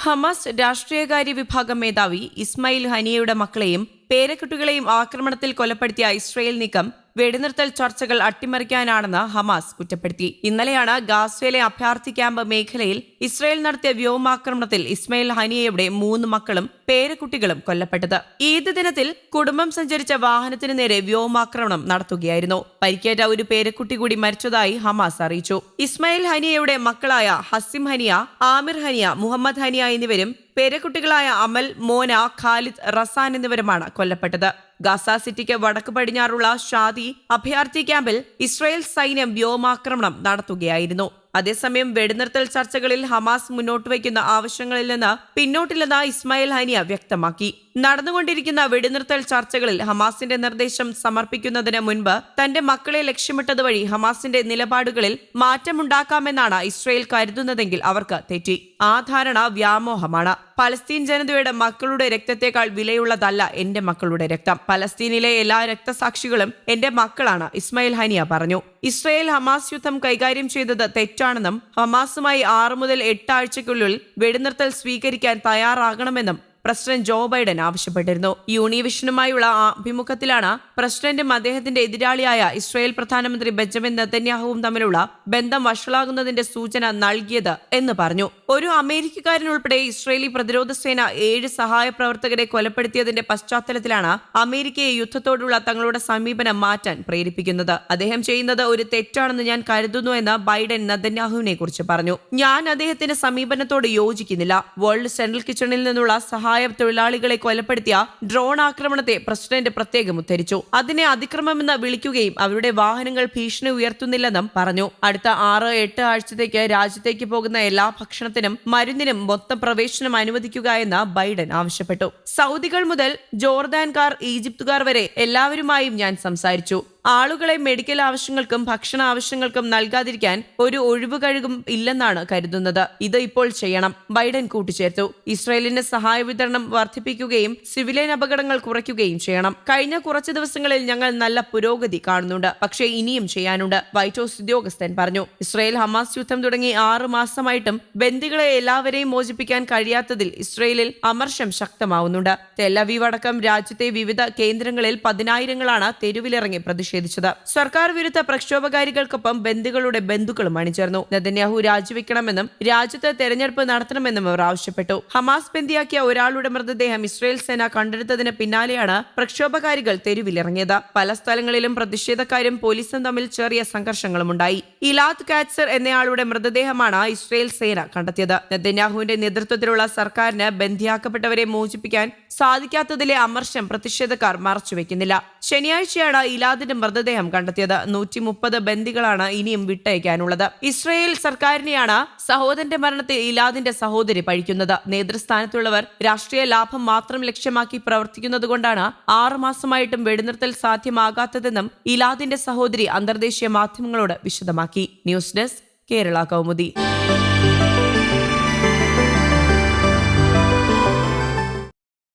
Hamas രാഷ്ട്രീയകാര്യ വിഭാഗം മേധാവി ഇസ്മായിൽ ഹനിയയുടെ മക്കളെയും പേരക്കുട്ടികളെയും ആക്രമണത്തിൽ കൊലപ്പെടുത്തിയ ഇസ്രയേൽ നീക്കം വെടിനിർത്തൽ ചർച്ചകൾ അട്ടിമറിക്കാനാണെന്ന് ഹമാസ് കുറ്റപ്പെടുത്തി. ഇന്നലെയാണ് ഗാസ്വയിലെ അഭയാർത്ഥി ക്യാമ്പ് മേഖലയിൽ ഇസ്രയേൽ നടത്തിയ വ്യോമാക്രമണത്തിൽ ഇസ്മയിൽ ഹനിയയുടെ മൂന്ന് മക്കളും പേരക്കുട്ടികളും കൊല്ലപ്പെട്ടത്. ഈദ് ദിനത്തിൽ കുടുംബം സഞ്ചരിച്ച വാഹനത്തിന് നേരെ വ്യോമാക്രമണം നടത്തുകയായിരുന്നു. പരിക്കേറ്റ ഒരു പേരക്കുട്ടി കൂടി മരിച്ചതായി ഹമാസ് അറിയിച്ചു. ഇസ്മയിൽ ഹനിയയുടെ മക്കളായ ഹസിം ഹനിയ ആമിർ ഹനിയ മുഹമ്മദ് ഹനിയ എന്നിവരും പേരക്കുട്ടികളായ അമൽ മോന ഖാലിദ് റസാൻ എന്നിവരുമാണ് കൊല്ലപ്പെട്ടത്. ഗാസ സിറ്റിക്ക് വടക്ക് പടിഞ്ഞാറുള്ള ഷാദി അഭയാർത്ഥി ക്യാമ്പിൽ ഇസ്രായേൽ സൈന്യം വ്യോമാക്രമണം നടത്തുകയായിരുന്നു. അതേസമയം വെടിനിർത്തൽ ചർച്ചകളിൽ ഹമാസ് മുന്നോട്ട് വയ്ക്കുന്ന ആവശ്യങ്ങളിൽ നിന്ന് പിന്നോട്ടില്ലെന്ന് ഇസ്മായിൽ ഹനിയ വ്യക്തമാക്കി. നടന്നുകൊണ്ടിരിക്കുന്ന വെടിനിർത്തൽ ചർച്ചകളിൽ ഹമാസിന്റെ നിർദ്ദേശം സമർപ്പിക്കുന്നതിന് മുൻപ് തന്റെ മക്കളെ ലക്ഷ്യമിട്ടത് വഴി ഹമാസിന്റെ നിലപാടുകളിൽ മാറ്റമുണ്ടാക്കാമെന്നാണ് ഇസ്രയേൽ കരുതുന്നതെങ്കിൽ അവർക്ക് തെറ്റി. ആ ധാരണ വ്യാമോഹമാണ്. പലസ്തീൻ ജനതയുടെ മക്കളുടെ രക്തത്തെക്കാൾ വിലയുള്ളതല്ല എന്റെ മക്കളുടെ രക്തം. പലസ്തീനിലെ എല്ലാ രക്തസാക്ഷികളും എന്റെ മക്കളാണ് ഇസ്മയിൽ ഹനിയ പറഞ്ഞു. ഇസ്രയേൽ ഹമാസ് യുദ്ധം കൈകാര്യം ചെയ്തത് തെറ്റാണെന്നും ഹമാസുമായി ആറു മുതൽ എട്ട് ആഴ്ചയ്ക്കുള്ളിൽ വെടിനിർത്തൽ സ്വീകരിക്കാൻ തയ്യാറാകണമെന്നും പ്രസിഡന്റ് ജോ ബൈഡൻ ആവശ്യപ്പെട്ടിരുന്നു. യൂണിവിഷനുമായുള്ള അഭിമുഖത്തിലാണ് പ്രസിഡന്റും അദ്ദേഹത്തിന്റെ എതിരാളിയായ ഇസ്രായേൽ പ്രധാനമന്ത്രി ബെഞ്ചമിൻ നെതന്യാഹുവും തമ്മിലുള്ള ബന്ധം വഷളാകുന്നതിന്റെ സൂചന നൽകിയത് എന്ന് പറഞ്ഞു. ഒരു അമേരിക്കക്കാരനുൾപ്പെടെ ഇസ്രയേലി പ്രതിരോധ സേന ഏഴ് സഹായ പ്രവർത്തകരെ കൊലപ്പെടുത്തിയതിന്റെ പശ്ചാത്തലത്തിലാണ് അമേരിക്കയെ യുദ്ധത്തോടുള്ള തങ്ങളുടെ സമീപനം മാറ്റാൻ പ്രേരിപ്പിക്കുന്നത്. അദ്ദേഹം ചെയ്യുന്നത് ഒരു തെറ്റാണെന്ന് ഞാൻ കരുതുന്നു എന്ന് ബൈഡൻ നെതന്യാഹുവിനെ കുറിച്ച് പറഞ്ഞു. ഞാൻ അദ്ദേഹത്തിന്റെ സമീപനത്തോട് യോജിക്കുന്നില്ല. വേൾഡ് സെൻട്രൽ കിച്ചണിൽ നിന്നുള്ള സഹായ തൊഴിലാളികളെ കൊലപ്പെടുത്തിയ ഡ്രോൺ ആക്രമണത്തെ പ്രസിഡന്റ് പ്രത്യേകം ഉദ്ധരിച്ചു. അതിനെ അതിക്രമമെന്ന് വിളിക്കുകയും അവരുടെ വാഹനങ്ങൾ ഭീഷണി ഉയർത്തുന്നില്ലെന്നും പറഞ്ഞു. അടുത്ത ആറ് എട്ട് ആഴ്ചത്തേക്ക് രാജ്യത്തേക്ക് പോകുന്ന എല്ലാ ഭക്ഷണത്തിനും മരുന്നിനും മൊത്തം പ്രവേശനം അനുവദിക്കുക എന്ന് ബൈഡൻ ആവശ്യപ്പെട്ടു. സൗദികൾ മുതൽ ജോർദാൻകാർ ഈജിപ്തുകാർ വരെ എല്ലാവരുമായും ഞാൻ സംസാരിച്ചു. ആളുകളെ മെഡിക്കൽ ആവശ്യങ്ങൾക്കും ഭക്ഷണ ആവശ്യങ്ങൾക്കും നൽകാതിരിക്കാൻ ഒരു ഒഴിവ് കഴിവും ഇല്ലെന്നാണ് കരുതുന്നത്. ഇത് ഇപ്പോൾ ചെയ്യണം. ബൈഡൻ കൂട്ടിച്ചേർത്തു. ഇസ്രയേലിന്റെ സഹായ വിതരണം വർദ്ധിപ്പിക്കുകയും സിവിലിയൻ അപകടങ്ങൾ കുറയ്ക്കുകയും ചെയ്യണം. കഴിഞ്ഞ കുറച്ച് ദിവസങ്ങളിൽ ഞങ്ങൾ നല്ല പുരോഗതി കാണുന്നുണ്ട്. പക്ഷേ ഇനിയും ചെയ്യാനുണ്ട്. വൈറ്റ് ഹൌസ് ഉദ്യോഗസ്ഥൻ പറഞ്ഞു. ഇസ്രയേൽ ഹമാസ് യുദ്ധം തുടങ്ങി ആറ് മാസമായിട്ടും ബന്ദികളെ എല്ലാവരെയും മോചിപ്പിക്കാൻ കഴിയാത്തതിൽ ഇസ്രയേലിൽ അമർഷം ശക്തമാവുന്നുണ്ട്. തെല്ലവീവ് അടക്കം രാജ്യത്തെ വിവിധ കേന്ദ്രങ്ങളിൽ പതിനായിരങ്ങളാണ് തെരുവിലിറങ്ങി പ്രതിഷേധിച്ചത്. സർക്കാർ വിരുദ്ധ പ്രക്ഷോഭകാരികൾക്കൊപ്പം ബന്ധുക്കളുടെ ബന്ധുക്കളും അണിചേർന്നു. നെതന്യാഹു രാജിവെക്കണമെന്നും രാജ്യത്ത് തെരഞ്ഞെടുപ്പ് നടത്തണമെന്നും അവർ ആവശ്യപ്പെട്ടു. ഹമാസ് ബന്ദിയാക്കിയ ഒരാളുടെ മൃതദേഹം ഇസ്രയേൽ സേന കണ്ടെടുത്തതിന് പിന്നാലെയാണ് പ്രക്ഷോഭകാരികൾ തെരുവിലിറങ്ങിയത്. പല സ്ഥലങ്ങളിലും പ്രതിഷേധക്കാരും പോലീസും തമ്മിൽ ചെറിയ സംഘർഷങ്ങളുമുണ്ടായി ഇലാത്ത് കാറ്റ്സർ എന്നയാളുടെ മൃതദേഹമാണ് ഇസ്രയേൽ സേന കണ്ടെത്തിയത്. നെതന്യാഹുവിന്റെ നേതൃത്വത്തിലുള്ള സർക്കാരിന് ബന്ധിയാക്കപ്പെട്ടവരെ മോചിപ്പിക്കാൻ സാധിക്കാത്തതിലെ അമർഷം പ്രതിഷേധക്കാർ മറച്ചുവെക്കുന്നില്ല. ശനിയാഴ്ചയാണ് ഇലാദിന്റെ മൃതദേഹം കണ്ടെത്തിയത്. നൂറ്റി മുപ്പത് ബന്ദികളാണ് ഇനിയും വിട്ടയക്കാനുള്ളത്. ഇസ്രയേൽ സർക്കാരിനെയാണ് സഹോദരന്റെ മരണത്തിൽ ഇലാദിന്റെ സഹോദരി പഴിക്കുന്നത്. നേതൃസ്ഥാനത്തുള്ളവർ രാഷ്ട്രീയ ലാഭം മാത്രം ലക്ഷ്യമാക്കി പ്രവർത്തിക്കുന്നതുകൊണ്ടാണ് ആറുമാസമായിട്ടും വെടിനിർത്തൽ സാധ്യമാകാത്തതെന്നും ഇലാദിന്റെ സഹോദരി അന്തർദേശീയ മാധ്യമങ്ങളോട് വിശദമാക്കി. News desk Kerala Kaumudi.